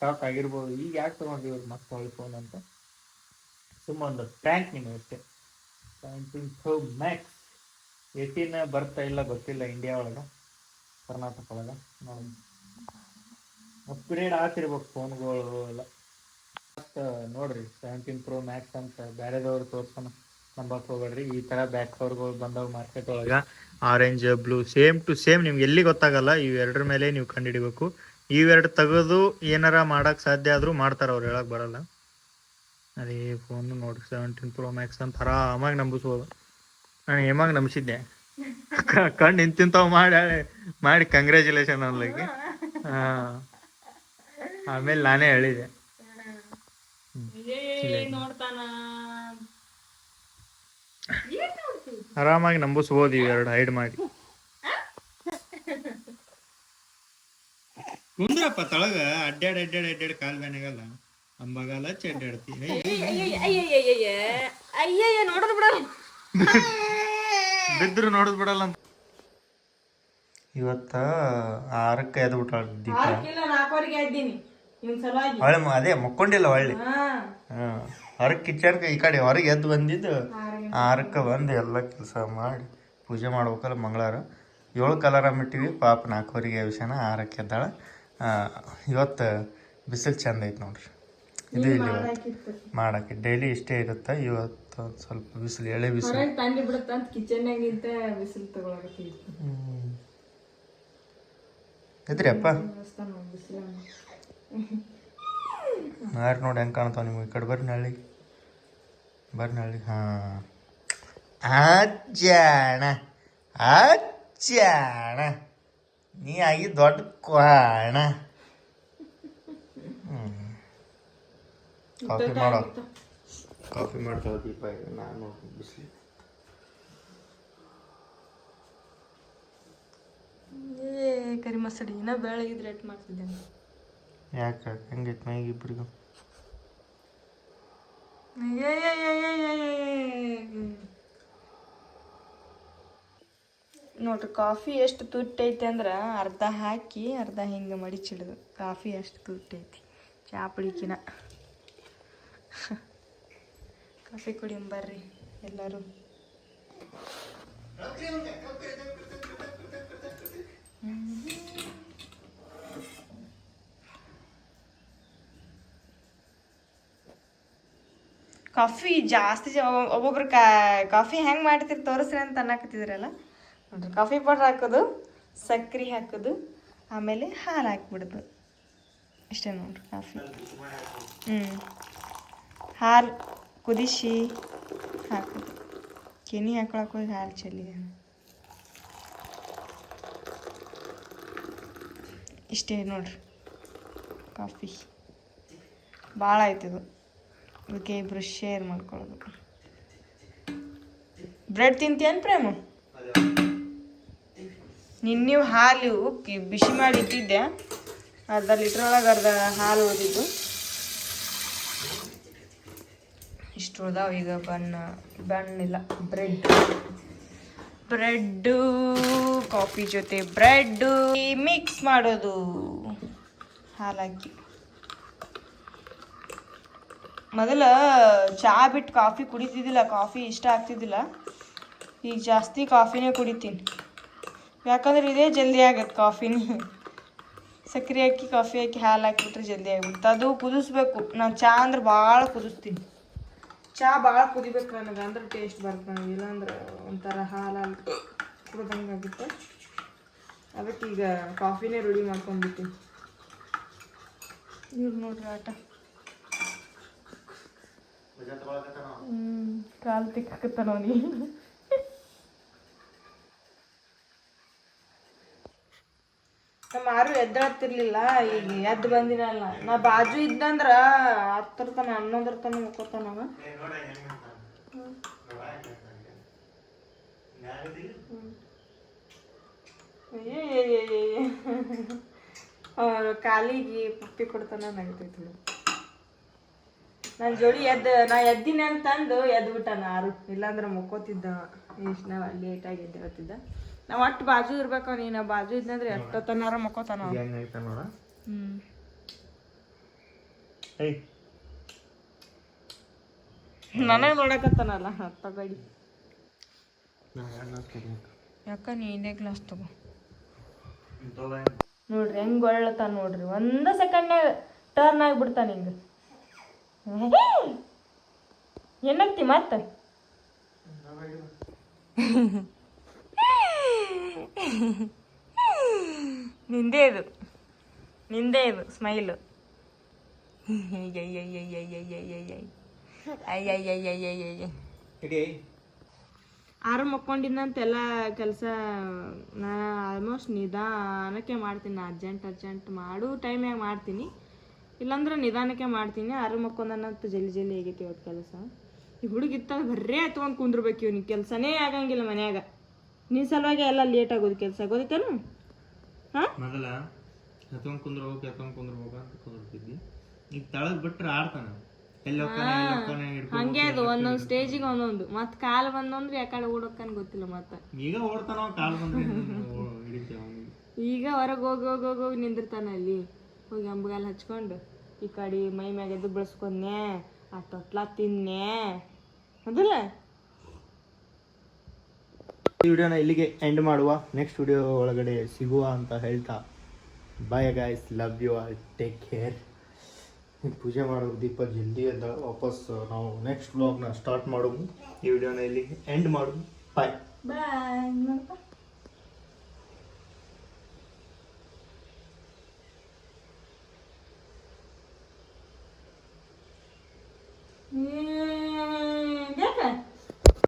ಶಾಕ್ ಆಗಿರ್ಬೋದು. ಈಗ ಯಾಕೆ ತಗೊಂಡ್ರಿ ಇವ್ರು ಮತ್ತೆ ಹೊಳ್ಳಿ ಫೋನ್ ಅಂತ ಸುಮ್ಮ ಒಂದು ಟ್ಯಾಂಕ್ ನಿಮಗೆ ಅಷ್ಟೇ ಸೆವೆಂಟೀನ್ ಪ್ರೋ ಮ್ಯಾಕ್ಸ್ ಏಯ್ಟೀನ್ ಬರ್ತಾ ಇಲ್ಲ ಗೊತ್ತಿಲ್ಲ ಇಂಡಿಯಾ ಒಳಗೆ, ಕರ್ನಾಟಕ ಒಳಗೆ. ನೋಡಿ ಅಪ್ಗ್ರೇಡ್ ಆಗ್ತಿರ್ಬೇಕು ಫೋನ್ಗಳು ಎಲ್ಲ. ಮತ್ತು ನೋಡ್ರಿ ಸೆವೆಂಟೀನ್ ಪ್ರೋ ಮ್ಯಾಕ್ಸ್ ಅಂತ ಬೇರೆದವ್ರು ತೋರ್ಸೋಣ ನಂಬಕ್ ಹೋಗ್ಬೇಡ್ರಿ. ಈ ತರ ಬ್ಯಾಕ್ ಕವರ್ಗಳು ಬಂದವು ಮಾರ್ಕೆಟ್ ಒಳಗೆ. Orange blue same to same ನಿಮ್ಗೆ ಎಲ್ಲಿ ಗೊತ್ತಾಗಲ್ಲ, ಇವೆರಡರ ಮೇಲೆ ನೀವು ಕಂಡುಹಿಡಿಬೇಕು ಇವೆರಡು ತೆಗೆದು ಏನಾರ ಮಾಡಕ್ ಸಾಧ್ಯ ಆದ್ರೂ ಮಾಡ್ತಾರ ಅವ್ರು ಹೇಳಕ್ ಬರಲ್ಲ. ಅದೇ ಫೋನ್ ನೋಡ್ರಿ ಸೆವೆಂಟೀನ್ ಪ್ರೋ ಮ್ಯಾಕ್ಸ್ ಅಂತ ಆರಾಮಾಗಿ ನಂಬಿಸ್ಬೋದು. ನಾನು ಹೇಮಾಗ ನಂಬಿಸಿದ್ದೆ. ಕಣ್ಣು ಇಂತಿಂತಾವ್ ಮಾಡಿ ಮಾಡಿ ಕಂಗ್ರ್ಯಾಚುಲೇಷನ್ ಅನ್ಲಿಕ್ಕೆ ಹಾ. ಆಮೇಲೆ ನಾನೇ ಹೇಳಿದೆ. ಆರಾಮಾಗಿ ನಂಬಿಸ್ಬೋದು ಇವೆರಡು ಹೈಡ್ ಮಾಡಿ. ಕುಂದ್ರಪ್ಪ ತಳಗ ಅಡ್ಡಾಡ್ ಅಡ್ಡಾಡ್ ಅಡ್ಡಾಡ್ ಕಾಲ್ ಬೇನಾಗಲ್ಲ ಅಂಬಗಾಲ ಹಚ್ಚಿ ಅಡ್ಡಾಡ್ತೀನಿ ಅಯ್ಯಯ್ಯ ನೋಡೋದು ಬಿಡಲ್ಲ. (laughs) ಬಿದ್ರು ನೋಡದ್ ಬಿಡಲ್ಲ ಅಂತ. ಇವತ್ತ ಆರಕ್ಕೆ ಎದ್ದು ಬಿಟ್ಟಾಳ ದೀಪ. ಅದೇ ಮಕ್ಕೊಂಡಿಲ್ಲ ಹಾ. ಹೊರಗೆ ಕಿಚನ್ಕ ಈ ಕಡೆ ಹೊರಗೆ ಎದ್ದು ಬಂದಿದ್ದು ಆರಕ್ಕೆ. ಬಂದು ಎಲ್ಲ ಕೆಲಸ ಮಾಡಿ ಪೂಜೆ ಮಾಡ್ಬೇಕಲ್ಲ ಮಂಗಳವಾರ. ಏಳು ಕಲರ ಮಿಟ್ಟಿವಿ ಪಾಪ ನಾಲ್ಕುವರೆಗೆ ವಿಷಯನ ಆರಕ್ಕೆ ಎದ್ದಾಳ. ಇವತ್ತು ಬಿಸಿಲು ಚಂದ ಐತೆ ನೋಡ್ರಿ. ಇದು ಇಲ್ಲಿ ಮಾಡಕ್ಕೆ ಡೈಲಿ ಇಷ್ಟೇ ಇರುತ್ತೆ ಇವತ್ತು ಸ್ವಲ್ಪ ಬಿಸಿಲು ಎಳೆ ಬಿಸಿಲು. ತಂಡಿ ಬಿಡುತ್ತೆ ಅಂತ ಕಿಚನ್ನಾಗಿಂತ ಬಿಸಿಲು ತಗೊಳಕತ್ತೀವಿ. ಇದ್ರಿ ಅಪ್ಪ ಯಾರು ನೋಡಿ ಹೆಂಗೆ ಕಾಣ್ತಾವ ನಿಮ್ಗೆ. ಈ ಕಡೆ ಬರ್ರಿ ನಳ್ಳಿ. ಬರ್ರಿ ನಳ್ಳಿ ಹಾಂ. ಅಜ್ಜಾಣ ಅಜ್ಜಾಣ ನೀ ಆಗಿ ದೊಡ್ಡ ಕ್ವಾಣ ಕಾಫಿ ಮಾಡೋ. ಕಾಫಿ ಮಾಡ್ತಾವ ದೀಪ ನಾನು ಬಿಸಿ ಏ ಕರಿ ಮಸಡಿ ಇನ್ನ ಬೆಳಗಿದ್ರೆ ರೇಟ್ ಮಾಡ್ತಿದ್ದೆ ಯಾಕೆ ಹಂಗೈತೆ ಮೈಗೆ ಇಬ್ಬರಿಗೂ ನೋಡ್ರಿ, ಕಾಫಿ ಎಷ್ಟು ತುಟ್ಟೈತಿ ಅಂದ್ರೆ ಅರ್ಧ ಹಾಕಿ ಅರ್ಧ ಹಿಂಗೆ ಮಡಿಚಿಡೋದು ಕಾಫಿ ಎಷ್ಟು ತುಟ್ಟೈತಿ ಚಾ ಪುಡಿಕಿನ. ಕಾಫಿ ಕುಡಿಯಂಬರ್ರಿ ಎಲ್ಲರೂ. ಕಾಫಿ ಜಾಸ್ತಿ ಒಬ್ಬೊಬ್ರು ಕಾಫಿ ಹೆಂಗೆ ಮಾಡ್ತೀರಿ ತೋರಿಸ್ರಿ ಅಂತ ಅನ್ನಕತ್ತಿದ್ರಲ್ಲ? ನೋಡ್ರಿ ಕಾಫಿ ಪೌಡ್ರ್ ಹಾಕೋದು ಸಕ್ಕರೆ ಹಾಕೋದು, ಆಮೇಲೆ ಹಾಲು ಹಾಕ್ಬಿಡೋದು. ಇಷ್ಟೇ ನೋಡ್ರಿ ಕಾಫಿ ಹ್ಞೂ ಹಾಲು ಕುದಿಸಿ ಹಾಕೋದು. ಕೆನಿ ಹಾಕೊಳಕ್ಕೆ ಹೋಗಿ ಹಾಲು ಚೆಲ್ಲಿ. ಇಷ್ಟೇ ನೋಡ್ರಿ ಕಾಫಿ ಭಾಳ ಆಯ್ತದು. ಇದಕ್ಕೆ ಇಬ್ಬರು ಶೇರ್ ಮಾಡ್ಕೊಳ್ಳೋದು. ಬ್ರೆಡ್ ತಿಂತೀಯನ್ ಪ್ರೇಮ? ನಿನ್ನೆ ಹಾಲು ಬಿಸಿ ಮಾಡಿ ಇಟ್ಟಿದ್ದೆ ಅರ್ಧ ಲೀಟ್ರ್ ಒಳಗೆ ಅರ್ಧ ಹಾಲು ಉಳಿದಿದ್ದು ಇಷ್ಟು ಉಳ್ದಾವ ಈಗ ಬಣ್ಣ ಬಣ್ಣಿಲ್ಲ ಬ್ರೆಡ್ ಬ್ರೆಡ್ಡು ಕಾಫಿ ಜೊತೆ ಬ್ರೆಡ್ಡು ಮಿಕ್ಸ್ ಮಾಡೋದು. ಹಾಲಾಕಿ. ಮೊದಲು ಚಹಾ ಬಿಟ್ಟು ಕಾಫಿ ಕುಡಿತಿದ್ದಿಲ್ಲ ಕಾಫಿ ಇಷ್ಟ ಆಗ್ತಿದ್ದಿಲ್ಲ. ಈಗ ಜಾಸ್ತಿ ಕಾಫಿನೇ ಕುಡಿತೀನಿ. ಯಾಕಂದ್ರೆ ಇದೇ ಜಲ್ದಿ ಆಗತ್ತೆ ಕಾಫಿನೇ ಸಕ್ಕರೆ ಹಾಕಿ ಕಾಫಿ ಹಾಕಿ ಹಾಲು ಹಾಕಿಬಿಟ್ರೆ ಜಲ್ದಿ ಆಗುತ್ತೆ. ಅದು ಕುದಿಸ್ಬೇಕು. ನಾನು ಚಹಾ ಅಂದ್ರೆ ಭಾಳ ಕುದಿಸ್ತೀನಿ. ಚಹಾ ಭಾಳ ಕುದಿಬೇಕು ನನಗೆ. ಅಂದ್ರೆ ಟೇಸ್ಟ್ ಬರುತ್ತೆ ನನಗೆ. ಇಲ್ಲಾಂದ್ರೆ ಒಂಥರ ಹಾಲು ಹಾಲು ಕುಡ್ದಂಗೆ ಆಗುತ್ತೆ. ಅದಕ್ಕೆ ಈಗ ಕಾಫಿನೇ ರೆಡಿ ಮಾಡ್ಕೊಂಡ್ಬಿಟ್ಟಿನಿ ಇವ್ರು ನೋಡ್ರಿ ಆಟ. ಹ್ಮ್ ಕಾಲು ತಿಕ್ಕಾಕತ್ತಾನ ಅವನಿಗೆ. ನಮ್ಮ ಯಾರು ಎದ್ದಾಡ್ತಿರ್ಲಿಲ್ಲ ಈಗ ಎದ್ದು ಬಂದಿನಲ್ಲ ನಾ ಬಾಜು ಇದ್ದಂದ್ರ ಹತ್ತರ ತನ ಹನ್ನೊಂದರ ತನ ಮುಕ್ಕೋತಾನ ಅವ ಅವ್ರ ಕಾಲಿಗೆ ಪಪ್ಪಿ ಕೊಡ್ತಾನ ನಗ್ತೈತಿ ನನ್ನ ಜೋಡಿ ಎದ್ದು, ನಾ ಎದ್ದಿನಿ ಅಂತಂದು ಎದ್ದು ಬಿಟ್ಟಾನ ಆರು ಇಲ್ಲಾಂದ್ರೆ ಮುಕ್ಕೋತಿದ್ದ. ಎಷ್ಟು ನಾವು ಲೇಟಾಗಿ ಎದ್ದೇಳ್ತಿದ್ದ. ನಾವು ಒಟ್ಟು ಬಾಜು ಇರ್ಬೇಕು ನೀನು ಬಾಜು ಇದ್ನಂದ್ರೆ ಎಷ್ಟೊತ್ತನಾರ ಮಕ್ಕೋತಾನ. ಹೆಂಗೈತೆ ನೋಡ. ಹ್ಮ್. ಏಯ್. ನನಗೆ ನೋಡಕತ್ತಾನಲ್ಲ ತಗಡಿ ಯಾಕ ನೀನೇ ಗ್ಲಾಸ್ ತಗೋ. ನೋಡ್ರಿ ಹೆಂಗ್ ಒಳ್ಳತಾನ ನೋಡ್ರಿ. ಒಂದ ಸೆಕೆಂಡ್ನಾಗ ಟರ್ನ್ ಆಗಿಬಿಡ್ತಾನ ಹಿಂಗ ಏನಾಗ್ತಿ ಮತ್ತ? ನಿಂದೇ ಇದು ನಿಂದೇ ಇದು ಸ್ಮೈಲು ಆರು ಮಕ್ಕೊಂಡಿದ್ದಂತೆಲ್ಲ ಕೆಲಸ ನಾ ಆಲ್ಮೋಸ್ಟ್ ನಿಧಾನಕ್ಕೆ ಮಾಡ್ತೀನಿ ಅರ್ಜೆಂಟ್ ಅರ್ಜೆಂಟ್ ಮಾಡು ಟೈಮ್ಯಾಗ ಮಾಡ್ತೀನಿ ಇಲ್ಲಾಂದ್ರೆ ನಿಧಾನಕ್ಕೆ ಮಾಡ್ತೀನಿ ಆರು ಮಕ್ಕೊಂಡನಂತ ಜಲ್ದಿ ಜಲ್ದಿ ಆಗೈತಿ ಇವತ್ತು ಕೆಲಸ ಈ ಹುಡುಗಿತ್ತ ಬರ್ರೇ ಹತ್ಕೊಂಡು ಕುಂದ್ರಬೇಕು ಇವ್ನಿಗೆ ಕೆಲಸನೇ ಆಗಂಗಿಲ್ಲ ಮನ್ಯಾಗ ನಿನ್ನ ಸಲುವಾಗಿ ಎಲ್ಲ ಲೇಟ್ ಆಗೋದು ಕೆಲಸ ಆಗೋದೈತೇನು ಹಾಂ? ಮೊದಲ ಎತ್ಕೊಂಡ್ ಕುಂದ್ರ ಹೋಗಿ ಎತ್ಕೊಂಡ್ ಕುಂದ್ರ ಹೋಗ ಅಂತ ಕುಂದಿರ್ತಿದ್ದಿ ಈಗ ತಳಗ್ ಬಿಟ್ರೆ ಆಡ್ತಾನೆ ಎಲ್ಲಿ ಹೋಗ್ತಾನೆ ಎಲ್ಲಿ ಹೋಗ್ತಾನೆ ಹಿಡ್ಕೊಂಡ್ ಹಂಗೆ ಅದು ಒಂದೊಂದು ಸ್ಟೇಜಿಗೆ ಒಂದೊಂದು. ಮತ್ತೆ ಕಾಲು ಬಂದಂದ್ರೆ ಯಾಕಡೆ ಓಡೋಕ್ಕನ್ ಗೊತ್ತಿಲ್ಲ ಮತ್ತೆ. ಈಗ ಓಡ್ತಾನ ಅವ ಕಾಲ್ ಬಂದ್ರೆ ಹಿಡಿತೇವ ಅವನಿಗೆ. ಈಗ ಹೊರಗೆ ಹೋಗಿ ಹೋಗಿ ಹೋಗಿ ಹೋಗಿ ನಿಂದಿರ್ತಾನೆ ಅಲ್ಲಿ. ಹೋಗಿ ಅಂಬಗಾಲ್ ಹಚ್ಕೊಂಡು ಈ ಕಡೆ ಮೈ ಮ್ಯಾಗೆದ್ದು ಬೆಳೆಸ್ಕೊಂಡೆ ಆ ತೊಟ್ಲ ತಿನ್ನೆ. ಅದಲ್ಲ? ಈ ವಿಡಿಯೋನ ಇಲ್ಲಿಗೆ ಎಂಡ್ ಮಾಡುವ. ನೆಕ್ಸ್ಟ್ ವಿಡಿಯೋ ಒಳಗಡೆ ಸಿಗುವ ಅಂತ ಹೇಳ್ತಾ. Bye guys love you all take care ಪೂಜೆ ಮಾಡೋದು ದೀಪ ಜಲ್ದಿ ಅಂತ ವಾಪಸ್ uh, ನಾವು ನೆಕ್ಸ್ಟ್ ಬ್ಲಾಗ್ನ ಸ್ಟಾರ್ಟ್ ಮಾಡೋದು. ಈ ವಿಡಿಯೋನ ಇಲ್ಲಿಗೆ ಎಂಡ್ ಮಾಡು ಬಾಯ್ ಬಾಯ್